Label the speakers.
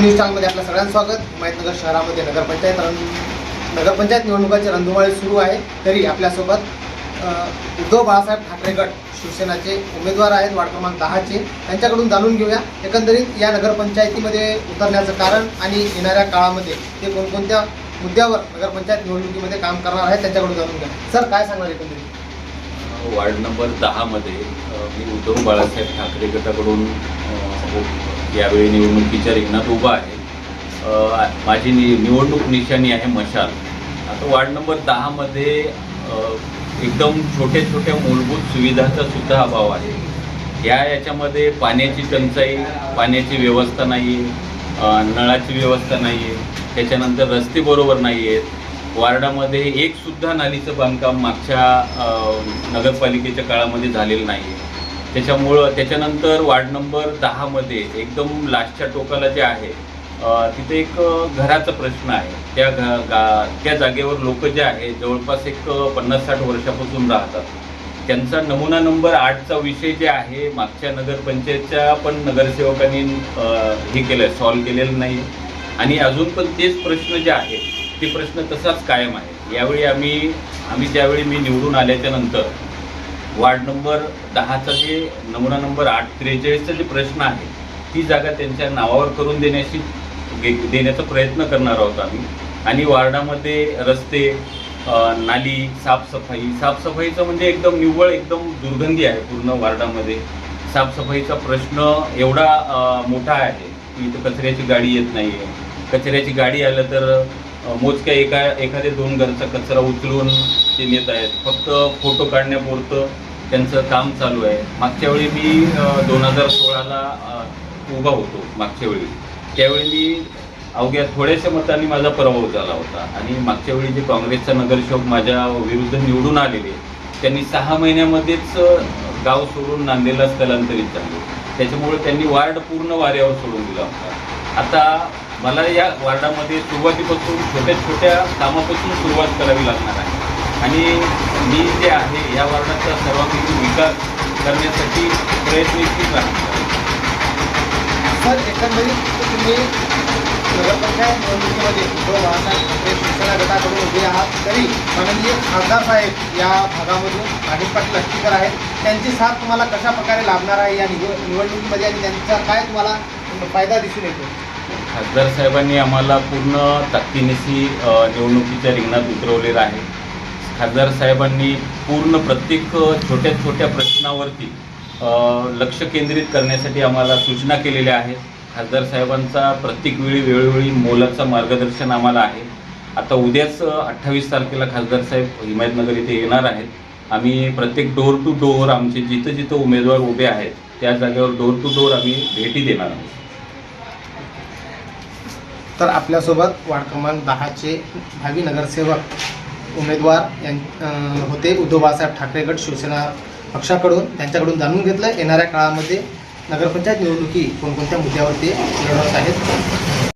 Speaker 1: News चॅनलमध्ये आपलं सगळ्यांचं स्वागत. हिमायतनगर शहरामध्ये नगरपंचायत रण नगरपंचायत निवडणुकाचे रंधुमाळी सुरू आहे. तरी आपल्यासोबत उद्धव बाळासाहेब ठाकरे गट शिवसेनाचे उमेदवार आहेत. वार्ड क्रमांक दहाचे. त्यांच्याकडून जाणून घेऊया. एकंदरीत या नगरपंचायतीमध्ये उतरण्याचं कारण आणि येणाऱ्या काळामध्ये ते कोणकोणत्या मुद्द्यावर नगरपंचायत निवडणुकीमध्ये काम करणार आहेत त्यांच्याकडून जाणून घ्या सर काय सांगणार एकंदरीत?
Speaker 2: वार्ड नंबर दहामध्ये मी उद्धव बाळासाहेब ठाकरे गटाकडून यावेळी निवडणुकीच्या रिंगणात उभा आहे. माझी नि निवडणूक निशाणी आहे मशाल. आता वार्ड नंबर दहामध्ये एकदम छोट्या छोट्या मूलभूत सुविधाचा सुद्धा अभाव आहे. या याच्यामध्ये पाण्याची टंचाई पाण्याची व्यवस्था नाही आहे नळाची व्यवस्था नाही आहे त्याच्यानंतर रस्ते बरोबर नाही आहेत वार्डामध्ये एकसुद्धा नालीचं बांधकाम मागच्या नगरपालिकेच्या काळामध्ये झालेलं नाही आहे त्याच्यामुळं त्याच्यानंतर वार्ड नंबर दहामध्ये एकदम लास्टच्या टोकाला जे आहे तिथे एक घराचा प्रश्न आहे. त्या घ गा त्या जागेवर लोक जे आहे जवळपास एक पन्नास साठ वर्षापासून राहतात. त्यांचा नमुना नंबर आठचा विषय जे आहे मागच्या नगरपंचायतच्या पण नगरसेवकांनी हे केलं आहे सॉल्व्ह केलेलं नाही. आणि अजून पण तेच प्रश्न जे आहे ते प्रश्न तसाच कायम आहे. यावेळी आम्ही आम्ही ज्यावेळी मी निवडून आल्याच्यानंतर वार्ड नंबर दहाचा जे नमुना नंबर आठ त्रेचाळीसचा जे प्रश्न आहे ती जागा त्यांच्या नावावर करून देण्याची देण्याचा प्रयत्न करणार आहोत आम्ही. आणि वार्डामध्ये रस्ते नाली साफसफाई साफसफाईचं म्हणजे एकदम निव्वळ एकदम दुर्गंधी आहे पूर्ण वार्डामध्ये. साफसफाईचा प्रश्न एवढा मोठा आहे की इथं कचऱ्याची गाडी येत नाही आहे कचऱ्याची गाडी आलं तर मोजक्या एका एखाद्या दोन घरचा कचरा उचलून ते नेत आहेत. फक्त फोटो काढण्यापुरतं त्यांचं काम चालू आहे. मागच्या वेळी मी दोन हजार सोळाला उभा होतो मागच्या वेळी. त्यावेळी मी अवघ्या थोड्याशा मतांनी माझा पराभव झाला होता. आणि मागच्या वेळी जे काँग्रेसचा नगरसेवक माझ्या विरुद्ध निवडून आलेले त्यांनी सहा महिन्यामध्येच गाव सोडून नांदेडला स्थलांतरित झाले. त्याच्यामुळे त्यांनी वार्ड पूर्ण वाऱ्यावर सोडून दिला होता. आता मला या वार्डामध्ये सुरुवातीपासून छोट्या छोट्या कामापासून सुरुवात करावी लागणार आहे. आणि मी जे आहे या वार्डाचा सर्वांगीण विकास करण्यासाठी प्रयत्नशील राहणार
Speaker 1: सर एकंदरीत तुम्ही नगरपंचायत निवडणुकीमध्ये गटाकडून उभे आहात तरी माननीय खासदार साहेब या भागामधून राजेश लष्टीकर आहेत. त्यांची साथ तुम्हाला कशा प्रकारे लाभणार आहे या निवडणुकीमध्ये आणि त्यांचा काय तुम्हाला फायदा दिसून येतो?
Speaker 2: खासदार साहेबांनी आम्हाला पूर्ण ताकदीनिशी निवडणुकीच्या रिंगणात उतरवलेलं आहे. खासदार साहेबांनी पूर्ण प्रत्येक छोट्या छोट्या प्रश्नावरती लक्ष केंद्रित करण्यासाठी आम्हाला सूचना केलेल्या आहेत. खासदार साहेबांचा प्रत्येक वेळी वेळोवेळी मोलाचं मार्गदर्शन आम्हाला आहे. आता उद्याच अठ्ठावीस तारखेला खासदार साहेब हिमायतनगर इथे येणार आहेत. आम्ही प्रत्येक डोर टू डोअर आमचे जिथं जिथं उमेदवार उभे आहेत त्या जागेवर डोर टू डोअर आम्ही भेटी देणार आहोत.
Speaker 1: तर आपल्यासोबत वार्ड क्रमांक दहाचे भावी नगरसेवक उमेदवार यां होते उद्धव बाळासाहेब ठाकरे गट शिवसेना पक्षाकडून. त्यांच्याकडून जाणून घेतलं येणाऱ्या काळामध्ये नगरपंचायत निवडणुकी कोणकोणत्या मुद्द्यावर ते लढवत आहेत